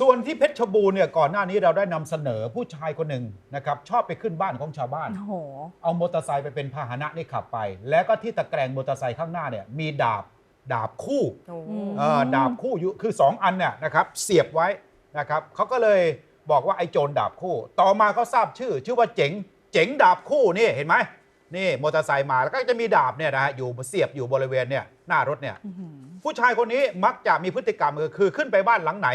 ส่วนที่เพชรบูรณ์เนี่ยก่อนหน้านี้เราได้นำเสนอผู้ชายคนหนึ่งนะครับชอบไปขึ้นบ้านของชาวบ้าน โอ้โห เอามอเตอร์ไซค์ไปเป็นพาหนะนี่ขับไป แล้วก็ที่ตะแกรงมอเตอร์ไซค์ข้างหน้าเนี่ยมีดาบดาบคู่โอ้อืมเออดาบคู่อยู่คือ 2 อันเนี่ยนะครับเสียบไว้นะครับเขาก็เลยบอกว่าไอ้โจรดาบคู่ ต่อมาเขาทราบชื่อ ชื่อว่าเจ๋งเจ๋งดาบคู่นี่เห็นไหมนี่มอเตอร์ไซค์มาแล้วก็จะมีดาบเนี่ยนะฮะอยู่เสียบอยู่บริเวณเนี่ยหน้ารถเนี่ยอื้อหือผู้ชายคนนี้มักจะมีพฤติกรรมก็คือขึ้นไปบ้านหลังไหน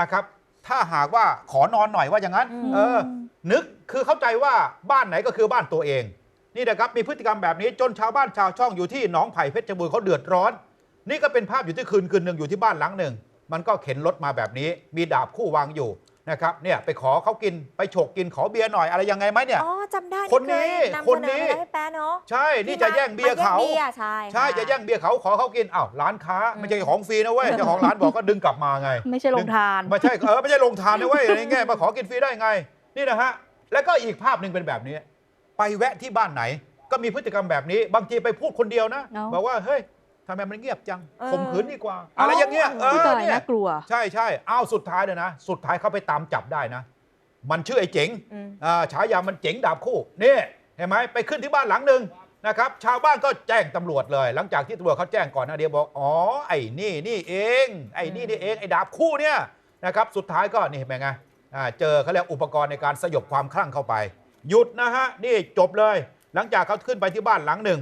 นะครับ ถ้าหากว่าขอนอนหน่อยว่าอย่างนั้น เออ นึกคือเข้าใจว่าบ้านไหนก็คือบ้านตัวเอง นี่นะครับมีพฤติกรรมแบบนี้จนชาวบ้านชาวช่องอยู่ที่หนองไผ่เพชรบูรณ์เขาเดือดร้อน นี่ก็เป็นภาพอยู่ที่คืนคืนหนึ่งอยู่ที่บ้านหลังหนึ่งมันก็เข็นรถมาแบบนี้ มีดาบคู่วางอยู่ นะครับเนี่ยไปขอเขากินไปฉกกินขอเบียร์หน่อยอะไรยังไงไหมเนี่ยอ๋อจำได้คนนี้ที่เยนำคนเสนี้อไปแล้วให้แป๊ะเนาะใช่นี่จะแย่งเบียร์เขามแย่งเบียร์ใช่ใช่ค่จะแย่งเบียร์เขาขอเขากินอ้าวร้านค้าไม่ใช่ของฟรีนะเว้ยเจ้าของร้านบอกก็ดึงกลับมาไง ไม่ใช่โรงทานไม่ใช่เออไม่ใช่ลงทานนะเว้ยในแง่มาขอกินฟรีได้ไง นี่นะฮะแล้วก็อีกภาพหนึ่งเป็นแบบนี้ ไปแวะที่บ้านไหน ก็มีพฤติกรรมแบบนี้ บางทีไปพูดคนเดียวนะเอ้าบอกว่าเฮ้ย ทำไมมันเงียบจังเออ ข่มขืนดีกว่า อะไรอย่างเงี้ยเอผู้อตายเนี่ยน่ากลัว ใช่ใช่อ้าวสุดท้ายเลยนะ สุดท้ายเขาไปตามจับได้นะ มันชื่อไอ้เจ๋ง อืม อ่าฉายามันเจ๋งดาบคู่นี่เห็นไหมไปขึ้นที่บ้านหลังหนึ่งนะครับชาวบ้านก็แจ้งตำรวจเลย หลังจากที่ตำรวจเขาแจ้งก่อนหนะเดียวบอกอ๋อไอ้นี่นี่เองไอ้นี่นี่เองไอ้ดาบคู่เนี่ยนะครับสุดท้ายก็นี่เห็นไหมไงอ่าเจอเขาเรียกอุปกรณ์ในการสยบความคลั่งเข้าไป หยุดนะฮะนี่จบเลย หลังจากเขาขึ้นไปที่บ้านหลังหนึ่ง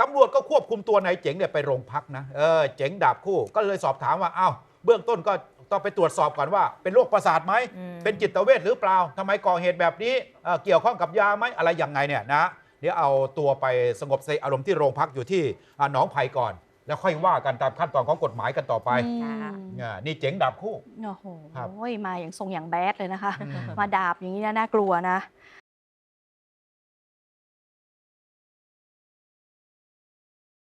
ตำรวจก็ควบคุมตัวนายเจ๋งเนี่ยไปโรงพักนะเออเจ๋งดาบคู่ก็เลยสอบถามว่าอ้าวเบื้องต้นก็ต้องไปตรวจสอบก่อนว่า เป็นโรคประสาทไหมอืม เป็นจิตเวชหรือเปล่าทำไมก่อเหตุแบบนี้เอ่อเกี่ยวข้องกับยาไหมอะไรยังไงเนี่ยนะเดี๋ยวเอาตัวไปสงบสติอารมณ์ที่โรงพักอยู่ที่อ่าหนองไผ่ก่อน แล้วค่อยว่ากันตามขั้นตอนของกฎหมายกันต่อไปอืมอ่านี่เจ๋งดาบคู่ โอ้โหครับ มาอย่างทรงอย่างแบดเลยนะคะ อืม มาดาบอย่างนี้นะน่ากลัวนะ